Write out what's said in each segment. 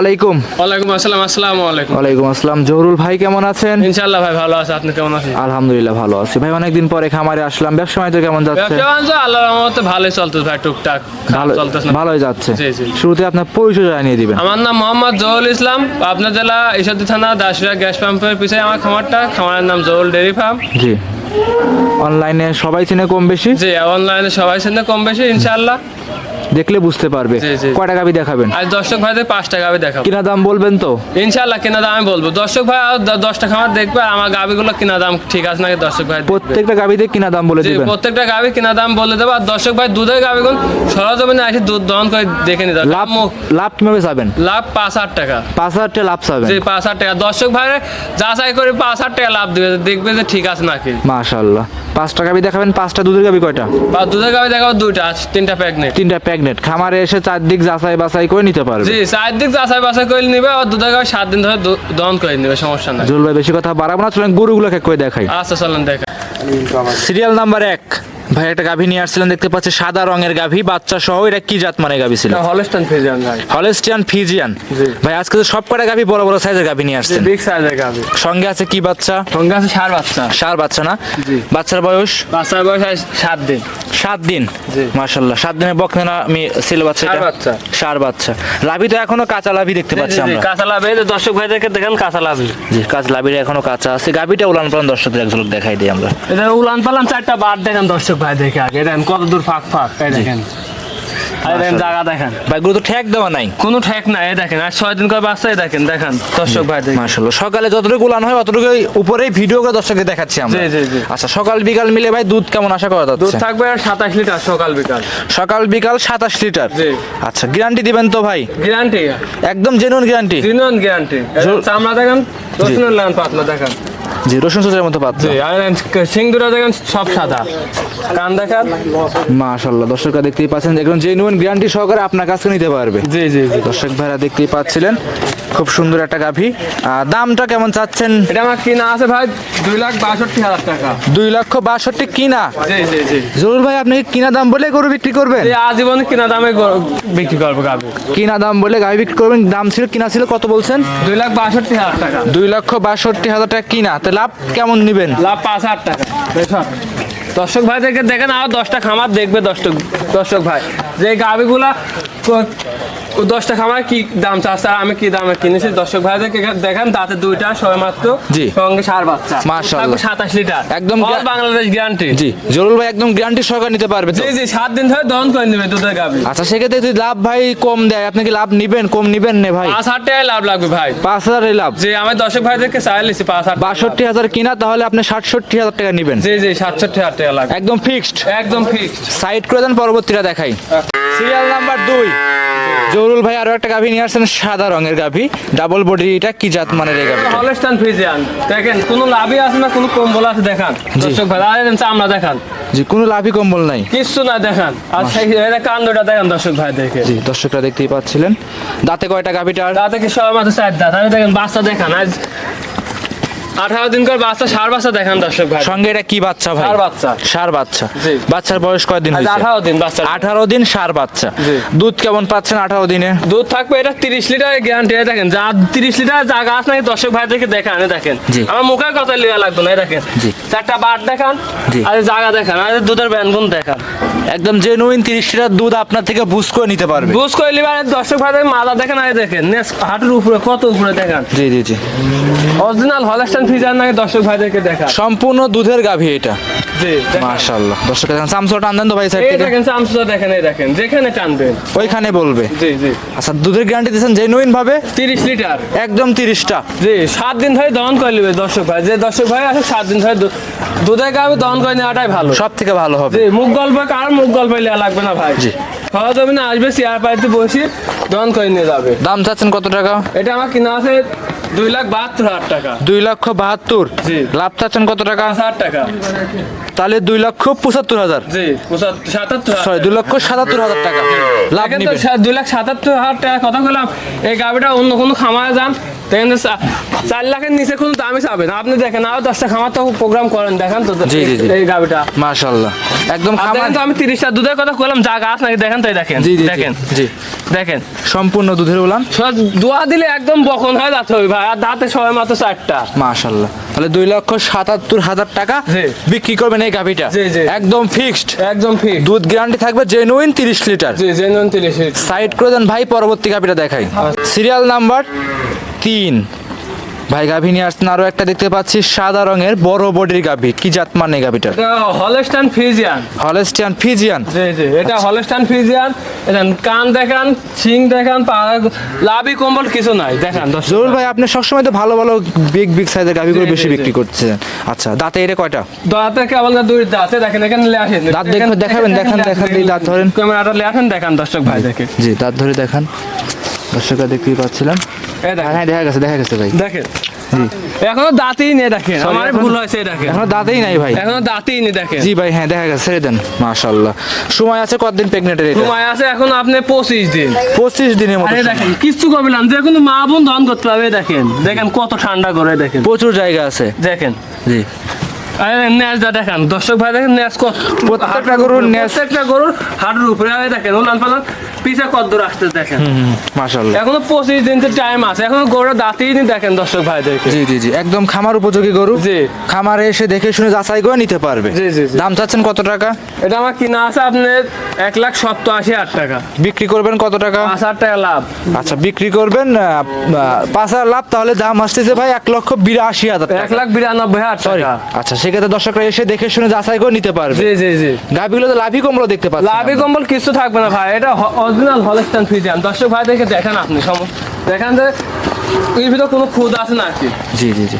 আলাইকুম। ওয়ালাইকুম আসসালাম আসসালামু আলাইকুম। ওয়ালাইকুম আসসালাম। জহুরুল ভাই কেমন আছেন? ইনশাআল্লাহ ভাই ভালো আছে আপনি কেমন আছেন? আলহামদুলিল্লাহ ভালো আছি। ভাই অনেকদিন পরে খামারে আসলাম। ব্যবসা বাণিজ্য কেমন যাচ্ছে? ব্যবসা আল্লাহর রহমতে ভালোই চলতেছে ভাই টুকটাক ভালো চলতেছে ভালোই যাচ্ছে। শুরুতে আপনার পরিচয় জানিয়ে দিবেন। আমার নাম মোহাম্মদ জহুল ইসলাম আপনার জেলা ঈশ্বরদী থানা দাসুরিয়া গ্যাস পাম্পের পিছিয়ে আমার খামারটা। খামারের নাম জহুল ডেয়ারি ফার্ম। জি। অনলাইনে সবাই চিনে কম বেশি? জি অনলাইনে সবাই সঙ্গে কম বেশি ইনশাআল্লাহ। দেখলে বুঝতে পারবে। জি, জি। কয় টাকা দেখাবেন? আজ দর্শক ভাইদের পাঁচ টাকা আমি দেখাবো। কিনা দাম বলবেন তো? ইনশাআল্লাহ কিনা দাম আমি বলব। দর্শক ভাই আর দশটা খামার দেখবে আর আমার গাবিগুলো কিনা দাম ঠিক আছে নাকি দর্শক ভাই প্রত্যেকটা গাবিতে কিনা দাম বলে দিবেন। প্রত্যেকটা গাবি কিনা দাম বলে দেবো। আর দর্শক ভাই দুধের গাবিগুলো সরজমিনে এসে দুধ দহন করে দেখে নিতে লাভ লাভ কীভাবে চাবেন? লাভ পাঁচ হাজার টাকা। পাঁচ হাজার টাকা লাভ চাবেন। জি পাঁচ হাজার টাকা। দর্শক ভাই যাচাই করে পাঁচ হাজার টাকা লাভ দিবে। দেখবে যে ঠিক আছে নাকি। মাশাল্লাহ পাঁচটা গাবি দেখাবেন। পাঁচটা দুধের গাবি কয়টা? দুধের গাবি দেখাবো দুইটা আর তিনটা নেই তিনটা প্যাগনেট খামারে এসে চারদিক যাচাই বাছাই করে নিতে পারবে। জি চারদিক যাচাই বাছাই করে নিবে আর দুধের গায়ে সাত দিন ধরে দন দহন করে নিবে সমস্যা নাই। জুল ভাই বেশি কথা বাড়াবো না চলেন গরুগুলোকে কই দেখাই। আচ্ছা চলেন দেখা সিরিয়াল নাম্বার এক। ভাই একটা গাভী নিয়ে আসছিলেন দেখতে পাচ্ছি সাদা রঙের গাভী বাচ্চা সহ এটা কি জাত মানে গাভী ছিল? হলস্টান ফিজিয়ান ভাই। হলেস্টিয়ান ফিজিয়ান জি। ভাই আজকে তো সব কটা গাভী বড় বড় সাইজের গাভী নিয়ে আসছেন। বিগ সাইজের গাবি সঙ্গে আছে কি বাচ্চা? সঙ্গে আছে সার বাচ্চা। সার বাচ্চা না? জি। বাচ্চার বয়স? বাচ্চার বয়স সাত দিন। সাত দিন? জি। মাশাল্লাহ সাত দিনের বকনে না আমি ছিল বাচ্চা এটা? বাচ্চা। ষাঁড় বাচ্চা। লাভি তো এখনও কাঁচা লাভি দেখতে পাচ্ছি আমরা। কাঁচা লাভ দর্শক ভাইদেরকে দেখেন কাঁচা লাভ। জি কাঁচা লাভিটা এখনও কাঁচা আছে। গাভীটা উলান পালান দর্শকদের এক ঝলক দেখাই দিই আমরা। এটা উলান পালান চারটা বার দেখেন দর্শক ভাই দেখে আগে। দেখেন কত দূর ফাঁক ফাঁক। এই দেখেন। জায়গা দেখেন। ভাই গুলো তো ঠেক দেওয়া নাই। কোনো ঠেক নাই দেখেন। আর ছয় দিন করে বাচ্চা দেখেন দেখেন। দর্শক ভাই মাশাল্লাহ সকালে যতটুকু উলান হয় অতটুকু উপরেই ভিডিও করে দর্শকদের দেখাচ্ছি আমরা। আচ্ছা সকাল বিকাল মিলে ভাই দুধ কেমন আশা করা দুধ থাকবে সাতাশ লিটার সকাল বিকাল। সকাল বিকাল সাতাশ লিটার আচ্ছা গ্যারান্টি দিবেন তো ভাই? গ্যারান্টি একদম জেনুইন গ্যারান্টি দিনন গ্যারান্টি চামড়া দেখেন রসুনের লান পাতলা দেখেন। জি রসুন সুচের মতো পাতলা। জি আর সিং দুটো দেখেন সব সাদা। কান দেখেন। মাশাল্লাহ দর্শকরা দেখতেই পাচ্ছেন একদম জেনুইন গ্যারান্টি সহকারে আপনার কাছে নিতে পারবে। জি জি জি। দর্শক ভাইরা দেখতেই পাচ্ছিলেন। খুব সুন্দর একটা গাভী। দামটা কেমন চাচ্ছেন? এটা আমার কিনা আছে ভাই দুই লাখ বাষট্টি হাজার টাকা। দুই লক্ষ বাষট্টি কিনা? জরুর ভাই আপনি কিনা দাম বলে গরু বিক্রি করবেন? এই আজীবন কিনা দামে বিক্রি করব গাবি কিনা দাম বলে গাভী বিক্রি করবেন। দাম ছিল কিনা ছিল কত বলছেন? দুই লাখ বাষট্টি হাজার টাকা। দুই লক্ষ বাষট্টি হাজার টাকা কিনা। তো লাভ কেমন নিবেন? লাভ পাঁচ হাজার টাকা। দর্শক ভাইদেরকে দেখেন আর দশটা খামার দেখবে দর্শক দর্শক ভাই। যে গাভিগুলা দশটা খামার কি দাম চাচ্ছে? আমি কি দামে কিনেছি? আচ্ছা। দর্শক ভাইদেরকে দেখেন দাঁতে দুইটা সবাই মাত্র সঙ্গে সার বাচ্চা। মাশাআল্লাহ। লিটার। একদম বাংলাদেশ গ্যারান্টি জি জরুল ভাই একদম গ্যারান্টি সরকার নিতে পারবে জি জি 7 দিন ধরে দহন করে নেবে দুধের গাবি আচ্ছা সেক্ষেত্রে যদি লাভ ভাই কম দেয় আপনি কি লাভ নিবেন? কম নেবেন না ভাই? পাঁচ হাজার লাভ লাগবে ভাই। 5000 এর লাভ। জি আমি দর্শক ভাইদেরকে চাইলেছি 5000 62000 কিনা তাহলে আপনি 67000 টাকা নেবেন। জি জি 67000 টাকা লাগবে। একদম ফিক্সড একদম ফিক্সড সাইড করে দেন পরবর্তীটা দেখাই। সিরিয়াল নাম্বার 2 নুরুল ভাই আরও একটা গাভী নিয়ে আসছেন সাদা রঙের গাভী। ডাবল বডি এটা কি জাত মানের এই গাভী হলস্টান ফ্রিজিয়ান। দেখেন কোনো লাভই আছে না কোনো কম্বল আছে দেখান। দর্শক ভাই আর চামড়া দেখান। জি কোনো লাভই কম্বল নাই। কিছু না দেখান। আর সেই এটা কান্দটা দেখেন দর্শক ভাই দেখে। জি দর্শকরা দেখতেই পাচ্ছিলেন। দাঁতে কয়টা গাভীটা দাঁতে কি সবাই মাত্র চার দাঁত? আমি দেখেন বাচ্চা দেখান আজ আঠারো দিন করে বাচ্চা সার বাচ্চা দেখান দর্শক ভাই। সঙ্গে এটা কি বাচ্চা ভাই? ষাঁড় বাচ্চা। সার বাচ্চা। বাচ্চার বয়স কয়দিন হয়েছে? আঠারো দিন বাচ্চা আঠারো দিন সার বাচ্চা। দুধ কেমন পাচ্ছেন আঠারো দিনে? দুধ থাকবে এটা তিরিশ লিটারের গ্যারান্টি দেখেন যা তিরিশ লিটার জায়গা আছে নাকি দর্শক ভাই দেখে দেখান দেখেন। আমার মুখের কথা লিয়া লাগবে না দেখেন। চারটা বার দেখান। আর জায়গা দেখান আর দুধের ব্যঞ্জন দেখান। একদম জেনুইন তিরিশ লিটার দুধ আপনার থেকে বুঝ করে নিতে পারবে। বুঝ করে লিবার দর্শক ভাই দেখেন মাথা দেখেন আর দেখেন নেস হাঁটুর উপরে কত উপরে দেখান। জি জি জি। অরিজিনাল হলস্টাইন ফিজার নাকি দর্শক ভাইদেরকে দেখা সম্পূর্ণ দুধের গাভী এটা। মাশাআল্লাহ। দর্শক দেখেন সামসো টান তো ভাই সাইড থেকে? দেখেন চামচুটা দেখেন এই দেখেন যেখানে টানবেন। ওইখানে বলবে। জি জি। আচ্ছা দুধের গ্যারান্টি দিয়েছেন জেনুইন ভাবে? তিরিশ লিটার। একদম তিরিশটা। জি সাত দিন ধরে দহন করে নেবে দর্শক ভাই। যে দর্শক ভাই আছে সাত দিন ধরে দুধের গাবে দহন করে নেওয়াটাই ভালো। সব থেকে ভালো হবে। জি মুখ গল্প কার মুখ গল্প লাগবে না ভাই। জি। খাওয়া যাবে না আসবে চেয়ার পাইতে বসে দন করে নিয়ে যাবে। দাম চাচ্ছেন কত টাকা? এটা আমার কিনা আছে দুই লাখ বাহাত্তর হাজার টাকা। দুই লক্ষ বাহাত্তর। লাভ চাচ্ছেন কত টাকা? হাজার টাকা। তাহলে দুই লক্ষ পঁচাত্তর হাজার। সরি দুই লক্ষ সাতাত্তর হাজার টাকা। লাভ নিবেন। দুই লাখ সাতাত্তর হাজার টাকা কথা বললাম। এই গাড়িটা অন্য কোনো খামারে যান। দেখেন চার লাখের নিচে কোনো দামই চাবেন আপনি দেখেন আরও দশটা খামার তো প্রোগ্রাম করেন। দেখেন তো। এই গাবিটা। মাশাল্লাহ একদম খামার তো আমি তিরিশটা দুধের কথা বললাম যা গাছ নাকি দেখেন তাই দেখেন। দেখেন। জি। দেখেন। সম্পূর্ণ দুধের সব দোয়া দিলে একদম বকন হয়ে যাচ্ছে ওই ভাই। আর দাঁতে ছয় মাত্র চারটা। মাশাল্লাহ তাহলে দুই লক্ষ সাতাত্তর হাজার টাকা। বিক্রি করবেন এই গাভিটা। একদম ফিক্সড একদম ফিক্সড দুধ গ্যারান্টি থাকবে জেনুইন তিরিশ লিটার জি জেনুইন তিরিশ সাইড করে দেন ভাই পরবর্তী গাভিটা দেখাই। সিরিয়াল নাম্বার তিন। ভাই গাভি নিয়ে আসছেন আরও একটা দেখতে পাচ্ছি সাদা রঙের বড় বডির গাভি। কি জাত মানে গাভিটার? এটা হলস্টান ফ্রিজিয়ান হলেস্টিয়ান ফিজিয়ান জি জি এটা হলস্টান ফিজিয়ান দেখান কান দেখান শিং দেখান পা লাভি কম্বল কিছু নাই দেখান জরুর ভাই আপনি সবসময় তো ভালো ভালো বিগ বিগ সাইজের গাভিগুলো বেশি বিক্রি। করছেন। আচ্ছা দাঁতে এটা কয়টা? দাঁতে কেবল না দুই দাঁতে। দেখেন এখানে লে আসেন। দাঁত দেখেন দেখাবেন, দেখান, দেখান, এই দাঁত ধরেন। ক্যামেরাটা লে আসেন দেখান দর্শক ভাই দেখে। জি দাঁত ধরে দেখান। দর্শকরা দেখতেই পাচ্ছিলাম। হ্যাঁ দেখা গেছে দেখা গেছে ভাই। দেখেন। জি এখনও দাঁতেই নেই দেখেন। আমার ভুল হয়েছে দেখেন। এখনও দাঁতেই নাই ভাই। এখনও দাঁতেই নেই দেখেন। জি ভাই হ্যাঁ দেখা গেছে ছেড়ে দেন। মাশাল্লাহ সময় আছে কতদিন প্রেগনেন্টের এটা? সময় আছে এখন আপনি পঁচিশ দিন। পঁচিশ দিনের মতো আরে সময়। দেখেন যে কোনো মা বোন ধন করতে পারবে দেখেন। দেখেন কত ঠান্ডা করে দেখেন। প্রচুর জায়গা আছে। দেখেন। জি। ন্যাসটা দেখেন। দর্শক ভাই দেখেন ন্যাস প্রত্যেকটা গরুর প্রত্যেকটা গরুর হাঁটুর উপরে। দেখেন উলান পালান পিছা কত আসতে দেখেন। মাশাল্লাহ এখনও পঁচিশ দিন টাইম আছে। এখনও গরুর দাঁতেই নি দেখেন দর্শক ভাইদেরকে। জি জি জি। একদম খামার উপযোগী গরু। জি। খামারে এসে দেখে শুনে যাচাই করে নিতে পারবে। জি, জি। দাম চাচ্ছেন কত টাকা? এটা আমার কিনা আছে আপনার এক লাখ সত্তর আশি হাজার টাকা। বিক্রি করবেন কত টাকা? পাঁচ হাজার টাকা লাভ। আচ্ছা বিক্রি করবেন পাঁচ হাজার লাভ তাহলে দাম আসতেছে ভাই এক লক্ষ বিরাশি হাজার এক লাখ বিরানব্বই হাজার সরি টাকা। আচ্ছা সেক্ষেত্রে দর্শকরা এসে দেখে শুনে যাচাই করে নিতে পারবে। জি জি জি। গাভিগুলো তো লাভই কমলো দেখতে পাচ্ছি লাভি কম্বল কিছু থাকবে না ভাই এটা অরিজিনাল হলস্টান ফ্রিজিয়ান দর্শক ভাই দেখে দেখেন আপনি সম- দেখেন যে এর ভিতর কোনো খুদ আছে না কি। জি জি জি।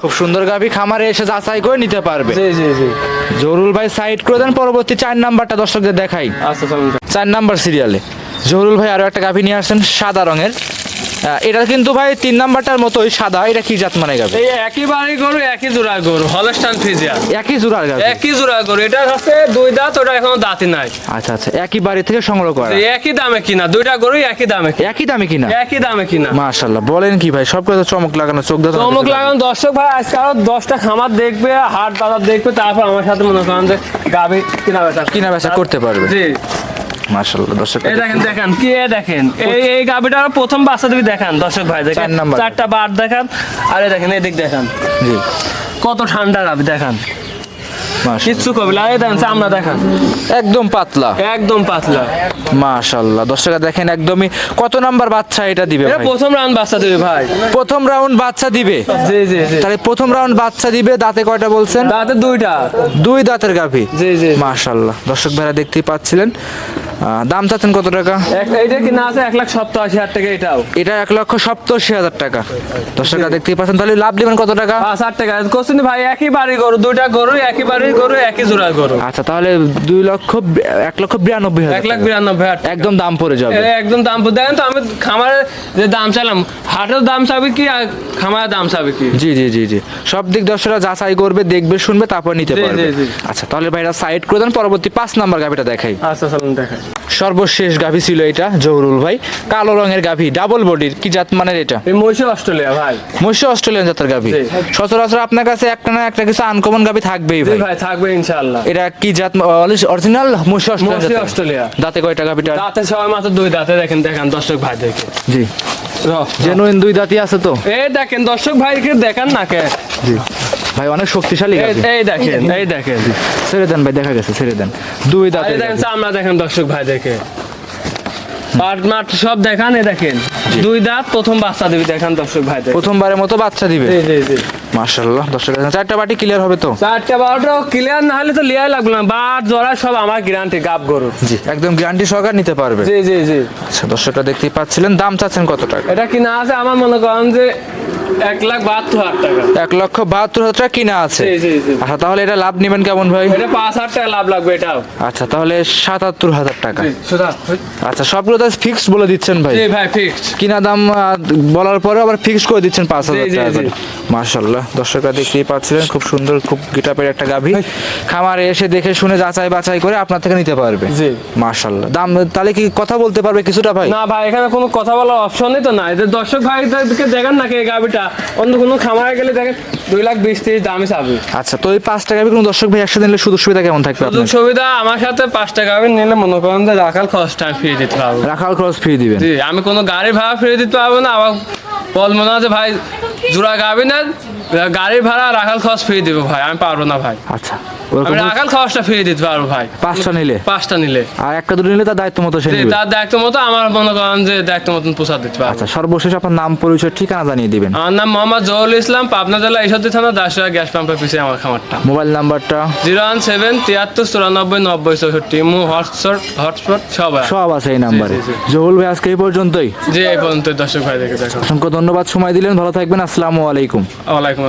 খুব সুন্দর গাভি খামারে এসে যাচাই করে নিতে পারবে। জি জি জি। জরুল ভাই সাইড করে দেন পরবর্তী চার নাম্বারটা দর্শকদের দেখাই। আচ্ছা চার নাম্বার সিরিয়ালে জহরুল ভাই আরও একটা গাভি নিয়ে আসছেন সাদা রঙের। এটা কিন্তু ভাই তিন নাম্বারটার মতোই সাদা এটা কি জাত মানে গাভি এই একই বাড়ি গরু একই জোড়া গরু হলস্টান ফ্রিজিয়ান একই জোড়া গাভি একই জোড়া গরু এটা হচ্ছে দুই দাঁত ওটা এখনও দাঁতই নাই। আচ্ছা আচ্ছা একই বাড়ি থেকে সংগ্রহ করা? একই দামে কিনা দুইটা গরুই একই দামে একই দামে কিনা? একই দামে কিনা। মাশাল্লাহ বলেন কি ভাই সব কথা চমক লাগানো চোখ দাঁত চমক লাগানো দর্শক ভাই আজকে আরও দশটা খামার দেখবে হাট বাজার দেখবে তারপর আমার সাথে মনে করেন যে গাভি কিনা বেচা। কিনা বেচা করতে পারবে। জি। মাশাল্লাহ দর্শক এই দেখেন দেখেন কি দেখেন? এই এই প্রথম বাচ্চা দিবি দেখান দর্শক ভাই দেখেন। নাম্বার। চারটা বার দেখান আর এই দেখেন এদিক দেখান। জি। কত ঠান্ডা দেখান। কিচ্ছু কবি এই দেখেন চামড়া দেখান। একদম পাতলা। একদম পাতলা। দর্শকরা দেখেন একদমই কত নাম্বার বাচ্চা এটা দিবে ভাই? প্রথম রাউন্ড বাচ্চা দিবি ভাই। প্রথম রাউন্ড বাচ্চা দিবে? জি জি জি। তাহলে প্রথম রাউন্ড বাচ্চা দিবে দাঁতে কয়টা বলছেন? দাঁতে দুইটা। দুই দাঁতের গাভী। জি জি। মাশাল্লাহ দর্শক ভাইরা দেখতেই পাচ্ছিলেন। দাম চাচ্ছেন কত টাকা? এইটা কিনা আছে এক লাখ সপ্তাহ আশি হাজার টাকা এটাও। এটা এক লক্ষ সপ্তাশি হাজার টাকা। দর্শকরা দেখতেই পাচ্ছেন। তাহলে লাভ দিবেন কত টাকা? পাঁচ হাজার টাকা। কোশ্চেন ভাই একই বাড়ি গরু দুইটা গরু একই বাড়ির গরু একই জোড়া গরু। আচ্ছা তাহলে দুই লক্ষ এক লক্ষ বিরানব্বই হাজার এক লাখ টাকা। বিরানব্বই হাজার টাকা। একদম দাম পড়ে যাবে। একদম দাম বল- দেখেন তো আমি খামারের যে দাম চাইলাম হাটের দাম চাবি কি আর খামারের দাম চাবি কি? জি জি জি জি। সব দিক দর্শকরা যাচাই করবে দেখবে শুনবে তারপর নিতে পারবে। আচ্ছা তাহলে ভাইরা সাইড করে দেন পরবর্তী পাঁচ নাম্বার গাভিটা দেখাই। আচ্ছা চলুন দেখাই। সর্বশেষ গাভি ছিল এটা জহুরুল ভাই। কালো রঙের গাভি ডাবল বডির কি জাত মানের এটা? মহিষে অস্ট্রেলিয়া ভাই। মহিষ অস্ট্রেলিয়ান জাতের গাভি। সচরাচর আপনার কাছে একটা না একটা কিছু আনকমন গাভি থাকবেই ভাই। ভাই থাকবে ইনশাআল্লাহ। এটা কি জাত অরিজিনাল মহিষ অস্ট্রেলিয়া। দাঁতে কয়টা গাভিটা দাঁতে ছয় মাত্র দুই দাঁতে দেখেন দেখেন দর্শক ভাই দেখে জি। জেনুইন দুই দাঁতই আছে তো? এই দেখেন দর্শক ভাইকে দেখান না কে। জি। ভাই অনেক শক্তিশালী এই- দেখেন এই দেখেন। ছেড়ে দেন ভাই দেখা গেছে ছেড়ে দেন। দুই দাঁতের দেখেন চামড়া দেখেন দর্শক ভাই দেখে পাট মাঠ সব দেখান এই দেখেন। দুই দাঁত প্রথম বাচ্চা দিবি দেখান দর্শক ভাই প্রথমবারের মতো বাচ্চা দিবে। জি জি জি। মার্শাল্লাহ দর্শক চারটা বাটি ক্লিয়ার হবে তো? চারটা বারোটা ক্লিয়ার না হলে তো লিয়াই লাগবে না। বাট জোড়া সব আমার গ্যারান্টি গাব গরু জি একদম গ্যারান্টি সহকার নিতে পারবে। জি জি জি। আচ্ছা দর্শকরা দেখতেই পাচ্ছিলেন দাম চাচ্ছেন কত টাকা? এটা কিনা আছে আমার মনে করেন যে এক লাখ বাহাত্তর হাজার টাকা। এক লক্ষ বাহাত্তর হাজার টাকা কিনা আছে। আচ্ছা তাহলে এটা লাভ নেবেন কেমন ভাই? এটা পাঁচ হাজার টাকা লাভ লাগবে এটাও। আচ্ছা তাহলে সাতাত্তর হাজার টাকা। আচ্ছা সবগুলো তো ফিক্সড বলে দিচ্ছেন ভাই। ভাই ফিক্সড কিনা দাম বলার পরে আবার ফিক্সড করে দিচ্ছেন পাঁচ হাজার টাকা মার্শাল্লাহ দর্শকরা দেখতেই পাচ্ছিলেন খুব সুন্দর খুব গিটাপের একটা গাভী। খামারে এসে দেখে শুনে যাচাই বাছাই করে আপনার থেকে নিতে পারবে। জি। মার্শাল্লাহ দাম তাহলে কি কথা বলতে পারবে কিছুটা ভাই? না ভাই এখানে কোনো কথা বলার অপশনই তো না। দর্শক ভাইদেরকে দেখেন নাকি এই গাবিটা অন্য কোনো খামারে গেলে দেখেন দুই লাখ বিশ তিরিশ দামে চাবে। আচ্ছা তো এই পাঁচ টাকা কোনো দর্শক ভাই একসাথে নিলে সুযোগ সুবিধা কেমন থাকবে সুযোগ সুবিধা আমার সাথে পাঁচ টাকা আমি নিলে মনে করেন যে রাখাল খরচটা আমি ফিরে দিতে পারব রাখাল খরচ ফ্রি দিবেন। জি আমি কোনো গাড়ি ভাড়া ফিরে দিতে পারব না আমার বলব না যে ভাই জোড়া গাবি না গাড়ি ভাড়া রাখাল খরচ ফিরে দেবো ভাই আমি পারব না ভাই। আচ্ছা। রাখাল খরচটা ফিরে দিতে পারব ভাই। পাঁচটা নিলে। পাঁচটা নিলে। আর একটা দুটো নিলে তার দায়িত্ব মতো সে তার দায়িত্ব মতো আমার মনে করেন যে দায়িত্ব মতন পোষা দিতে পারব। আচ্ছা সর্বশেষ আপনার নাম পরিচয় ঠিকানা জানিয়ে দিবেন। আমার নাম মোহাম্মদ জহুল ইসলাম পাবনা জেলা ঈশ্বরদী থানা দাসরা গ্যাস পাম্পের পিছিয়ে আমার খামারটা। মোবাইল নাম্বারটা? জিরো ওয়ান সেভেন তিয়াত্তর চুরানব্বই নব্বই চৌষট্টি মু হটস্পট হটস্পট সব আছে। সব আছে এই নাম্বারে। জহুল ভাই আজকে এই পর্যন্তই। জি এই পর্যন্ত দর্শক ভাই দেখে দেখো। অসংখ্য ধন্যবাদ সময় দিলেন ভালো থাকবেন আসসালামু আলাইকুম। ওয়ালাইকুম